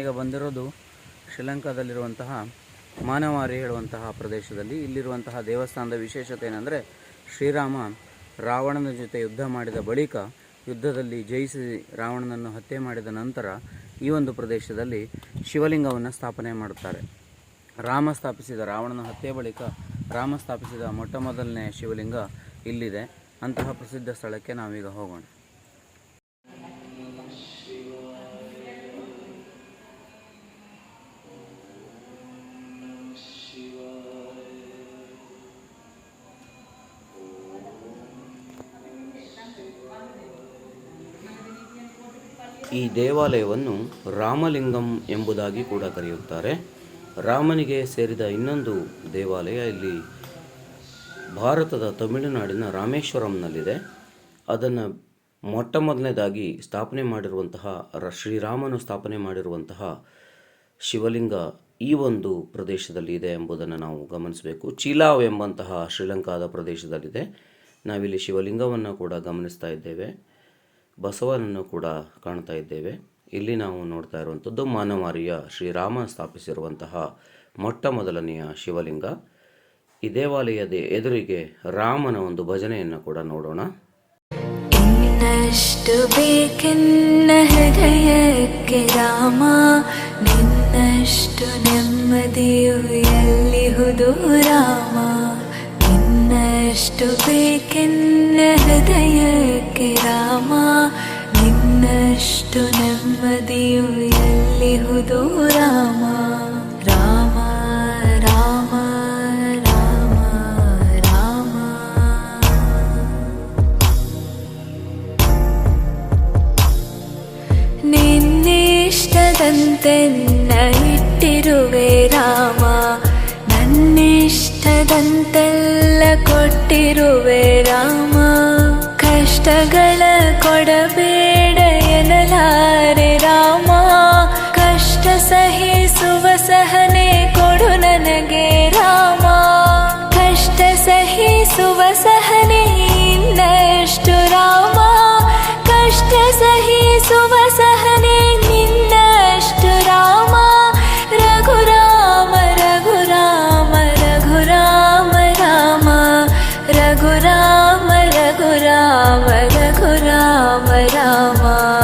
ಈಗ ಬಂದಿರೋದು ಶ್ರೀಲಂಕಾದಲ್ಲಿರುವಂತಹ ಮಾನವಾರಿ ಹೇಳುವಂತಹ ಪ್ರದೇಶದಲ್ಲಿ ಇಲ್ಲಿರುವಂತಹ ದೇವಸ್ಥಾನದ ವಿಶೇಷತೆ ಏನಂದರೆ ಶ್ರೀರಾಮ ರಾವಣನ ಜೊತೆ ಯುದ್ಧ ಮಾಡಿದ ಬಳಿಕ ಯುದ್ಧದಲ್ಲಿ ಜಯಿಸಿ ರಾವಣನನ್ನು ಹತ್ಯೆ ಮಾಡಿದ ನಂತರ ಈ ಒಂದು ಪ್ರದೇಶದಲ್ಲಿ ಶಿವಲಿಂಗವನ್ನು ಸ್ಥಾಪನೆ ಮಾಡುತ್ತಾರೆ. ರಾಮ ಸ್ಥಾಪಿಸಿದ ರಾವಣನ ಹತ್ಯೆ ಬಳಿಕ ರಾಮ ಸ್ಥಾಪಿಸಿದ ಮೊಟ್ಟ ಮೊದಲನೇ ಶಿವಲಿಂಗ ಇಲ್ಲಿದೆ. ಅಂತಹ ಪ್ರಸಿದ್ಧ ಸ್ಥಳಕ್ಕೆ ನಾವೀಗ ಹೋಗೋಣ. ಈ ದೇವಾಲಯವನ್ನು ರಾಮಲಿಂಗಂ ಎಂಬುದಾಗಿ ಕೂಡ ಕರೆಯುತ್ತಾರೆ. ರಾಮನಿಗೆ ಸೇರಿದ ಇನ್ನೊಂದು ದೇವಾಲಯ ಇಲ್ಲಿ ಭಾರತದ ತಮಿಳುನಾಡಿನ ರಾಮೇಶ್ವರಂನಲ್ಲಿದೆ. ಅದನ್ನು ಮೊಟ್ಟ ಮೊದಲನೇದಾಗಿ ಸ್ಥಾಪನೆ ಮಾಡಿರುವಂತಹ ಶ್ರೀರಾಮನು ಸ್ಥಾಪನೆ ಮಾಡಿರುವಂತಹ ಶಿವಲಿಂಗ ಈ ಒಂದು ಪ್ರದೇಶದಲ್ಲಿ ಇದೆ ಎಂಬುದನ್ನು ನಾವು ಗಮನಿಸಬೇಕು. ಚೀಲಾವ್ ಎಂಬಂತಹ ಶ್ರೀಲಂಕಾದ ಪ್ರದೇಶದಲ್ಲಿದೆ. ನಾವಿಲ್ಲಿ ಶಿವಲಿಂಗವನ್ನು ಕೂಡ ಗಮನಿಸ್ತಾ ಇದ್ದೇವೆ. ಬಸವನನ್ನು ಕೂಡ ಕಾಣ್ತಾ ಇದ್ದೇವೆ. ಇಲ್ಲಿ ನಾವು ನೋಡ್ತಾ ಇರುವಂಥದ್ದು ಮಾನವಾರಿಯ ಶ್ರೀರಾಮ ಸ್ಥಾಪಿಸಿರುವಂತಹ ಮೊಟ್ಟ ಮೊದಲನೆಯ ಶಿವಲಿಂಗ. ಈ ದೇವಾಲಯದ ಎದುರಿಗೆ ರಾಮನ ಒಂದು ಭಜನೆಯನ್ನು ಕೂಡ ನೋಡೋಣ. ಇನ್ನಷ್ಟು ಬೇಕೆನ್ನ ಹೃದಯಕ್ಕೆ ರಾಮ, ನಿನ್ನಷ್ಟು ನೆಮ್ಮದಿಯು ಎಲ್ಲಿಹುದು ರಾಮ? ಬೇಕೆನ್ನ ಹೃದಯಕ್ಕೆ ರಾಮ ನಿನ್ನಷ್ಟು ನೆಮ್ಮದಿಯು ಎಲ್ಲಿಹುದು ರಾಮ ರಾಮ ರಾಮ ರಾಮ ರಾಮ ನಿನ್ನಿಷ್ಟದಂತೆನ್ನ ಇಟ್ಟಿರುವೆ ರಾಮ सहने नष्ट राम कष्ट सह सुवसहनेष्ट राम। रघु राम रघुराम रघुराम रघुराम राम राम रघु राम राम।